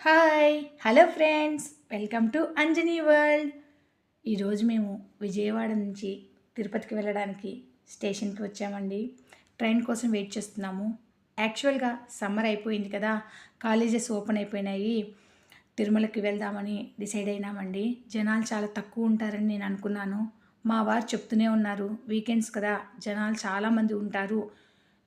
Hi hello friends welcome to Anjani World. ఈరోజు మేము విజయవాడ నుంచి తిరుపతికి వెళ్ళడానికి స్టేషన్కి వచ్చామండి. ట్రైన్ కోసం వెయిట్ చేస్తున్నాము. యాక్చువల్గా సమ్మర్ అయిపోయింది కదా కాలేజెస్ ఓపెన్ అయిపోయినాయి. తిరుమలకి వెళ్దామని డిసైడ్ అయినామండి. జనాలు చాలా తక్కువ ఉంటారని నేను అనుకున్నాను. మా వారు చెప్తూనే ఉన్నారు వీకెండ్స్ కదా జనాలు చాలామంది ఉంటారు.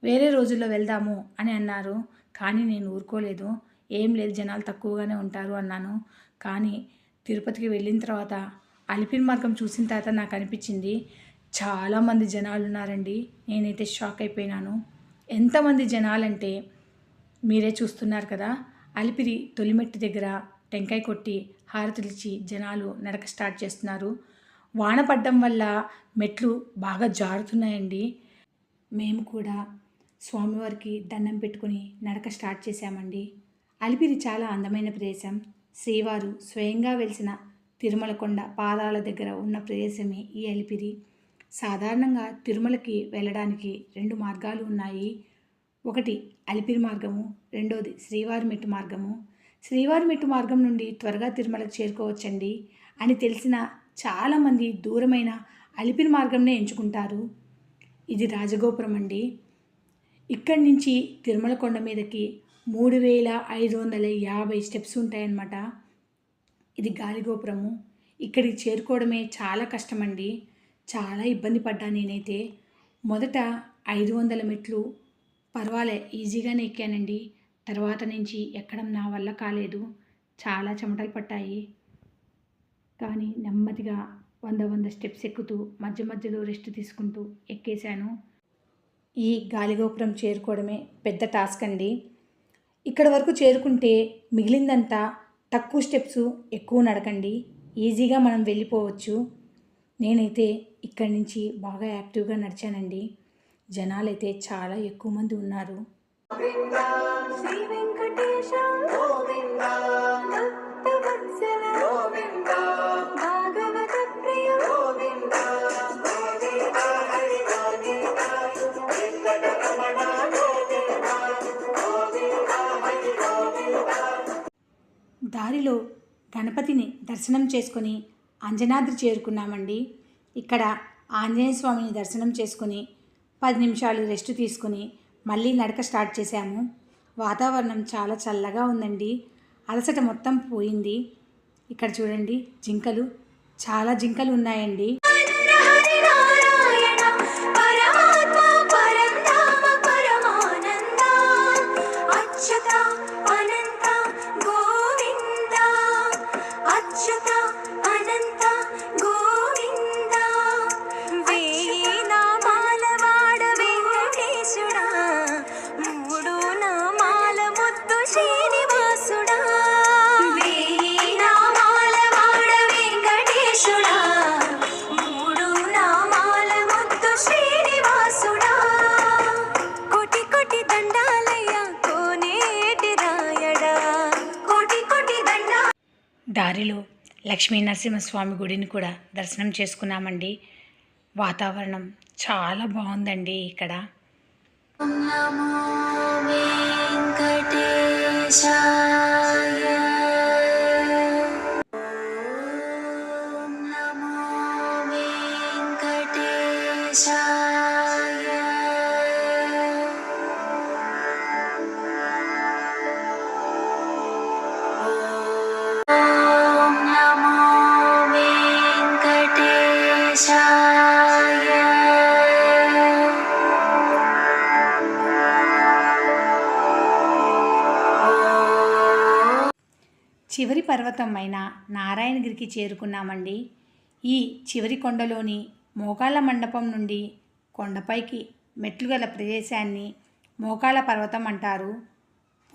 వేరే రోజుల్లో వెళ్దాము అని అన్నారు. కానీ నేను ఊరుకోలేదు. ఏం లేదు జనాలు తక్కువగానే ఉంటారు అన్నాను. కానీ తిరుపతికి వెళ్ళిన తర్వాత అలిపిరి మార్గం చూసిన తర్వాత నాకు అనిపించింది చాలామంది జనాలు ఉన్నారండి. నేనైతే షాక్ అయిపోయినాను. ఎంతమంది జనాలంటే మీరే చూస్తున్నారు కదా అలిపిరి తొలిమెట్టు దగ్గర టెంకాయ కొట్టి హారతులిచ్చి జనాలు నడక స్టార్ట్ చేస్తున్నారు. వాన పడ్డం వల్ల మెట్లు బాగా జారుతున్నాయండి. మేము కూడా స్వామివారికి దండం పెట్టుకుని నడక స్టార్ట్ చేశామండి. అలిపిరి చాలా అందమైన ప్రదేశం. శ్రీవారు స్వయంగా వెలిసిన తిరుమలకొండ పాదాల దగ్గర ఉన్న ప్రదేశమే ఈ అలిపిరి. సాధారణంగా తిరుమలకి వెళ్ళడానికి రెండు మార్గాలు ఉన్నాయి. ఒకటి అలిపిరి మార్గము రెండోది శ్రీవారి మెట్టు మార్గము. శ్రీవారి మెట్టు మార్గం నుండి త్వరగా తిరుమలకు చేరుకోవచ్చండి అని తెలిసిన చాలామంది దూరమైన అలిపిరి మార్గంనే ఎంచుకుంటారు. ఇది రాజగోపురం అండి ఇక్కడి నుంచి తిరుమల కొండ మీదకి మూడు వేల ఐదు వందల యాభై స్టెప్స్ ఉంటాయన్నమాట. ఇది గాలిగోపురము. ఇక్కడికి చేరుకోవడమే చాలా కష్టమండి. చాలా ఇబ్బంది పడ్డా నేనైతే. మొదట ఐదు వందల మెట్లు. పర్వాలే ఈజీగానే ఎక్కానండి. తర్వాత నుంచి ఎక్కడం నా వల్ల కాలేదు. చాలా చెమటలు పట్టాయి. కానీ నెమ్మదిగా వంద వంద స్టెప్స్ ఎక్కుతూ మధ్య మధ్యలో రెస్ట్ తీసుకుంటూ ఎక్కేశాను. ఈ గాలిగోపురం చేరుకోవడమే పెద్ద టాస్క్ అండి ఇక్కడ వరకు చేరుకుంటే మిగిలిందంతా తక్కువ స్టెప్స్ ఎక్కువ నడకండి. ఈజీగా మనం వెళ్ళిపోవచ్చు. నేనైతే ఇక్కడి నుంచి బాగా యాక్టివ్గా నడిచానండి. జనాలైతే చాలా ఎక్కువ మంది ఉన్నారు. దారిలో గణపతిని దర్శనం చేసుకొని అంజనాద్రి చేరుకున్నామండి. ఇక్కడ ఆంజనేయ స్వామిని దర్శనం చేసుకుని పది నిమిషాలు రెస్ట్ తీసుకుని మళ్ళీ నడక స్టార్ట్ చేశాము. వాతావరణం చాలా చల్లగా ఉందండి. అలసట మొత్తం పోయింది. ఇక్కడ చూడండి జింకలు. చాలా జింకలు ఉన్నాయండి. దారిలో లక్ష్మీ నరసింహస్వామి గుడిని కూడా దర్శనం చేసుకున్నామండి. వాతావరణం చాలా బాగుందండి ఇక్కడ. నమో చివరి పర్వతం అయిన నారాయణగిరికి చేరుకున్నామండి. ఈ చివరి కొండలోని మోకాళ్ళ మండపం నుండి కొండపైకి మెట్లు గల ప్రదేశాన్ని మోకాళ్ళ పర్వతం అంటారు.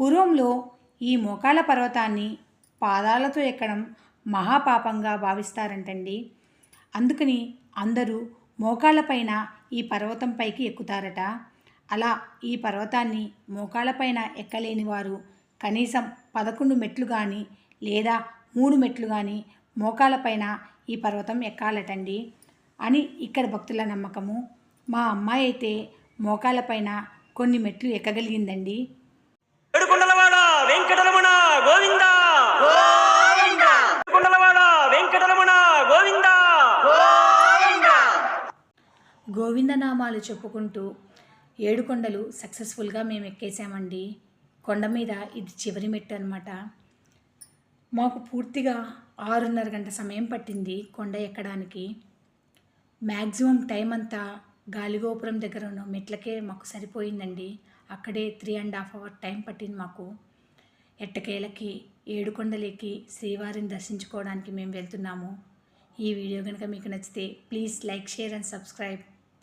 పూర్వంలో ఈ మోకాళ్ళ పర్వతాన్ని పాదాలతో ఎక్కడం మహాపాపంగా భావిస్తారంటండి. అందుకని అందరూ మోకాళ్ళపైన ఈ పర్వతం పైకి ఎక్కుతారట. అలా ఈ పర్వతాన్ని మోకాళ్ళపైన ఎక్కలేని వారు కనీసం పదకొండు మెట్లు కానీ లేదా మూడు మెట్లు కానీ మోకాళ్ళపైన ఈ పర్వతం ఎక్కాలటండి అని ఇక్కడ భక్తుల నమ్మకము. మా అమ్మాయి అయితే మోకాళ్ళపైన కొన్ని మెట్లు ఎక్కగలిగిందండి. ఏడుకొండలవాడ వెంకటరమణ గోవిందనామాలు చెప్పుకుంటూ ఏడు కొండలు సక్సెస్ఫుల్గా మేము ఎక్కేసామండి కొండ మీద ఇది చివరి మెట్టు అనమాట మాకు పూర్తిగా ఆరున్నర గంట సమయం పట్టింది కొండ ఎక్కడానికి. మ్యాక్సిమం టైం అంతా గాలిగోపురం దగ్గర ఉన్న మెట్లకే మాకు సరిపోయిందండి. అక్కడే three and half hour time పట్టింది మాకు. ఎట్టకేలకి ఏడుకొండలకి శ్రీవారిని దర్శించుకోవడానికి మేము వెళ్తున్నాము. ఈ వీడియో కనుక మీకు నచ్చితే please like share and subscribe.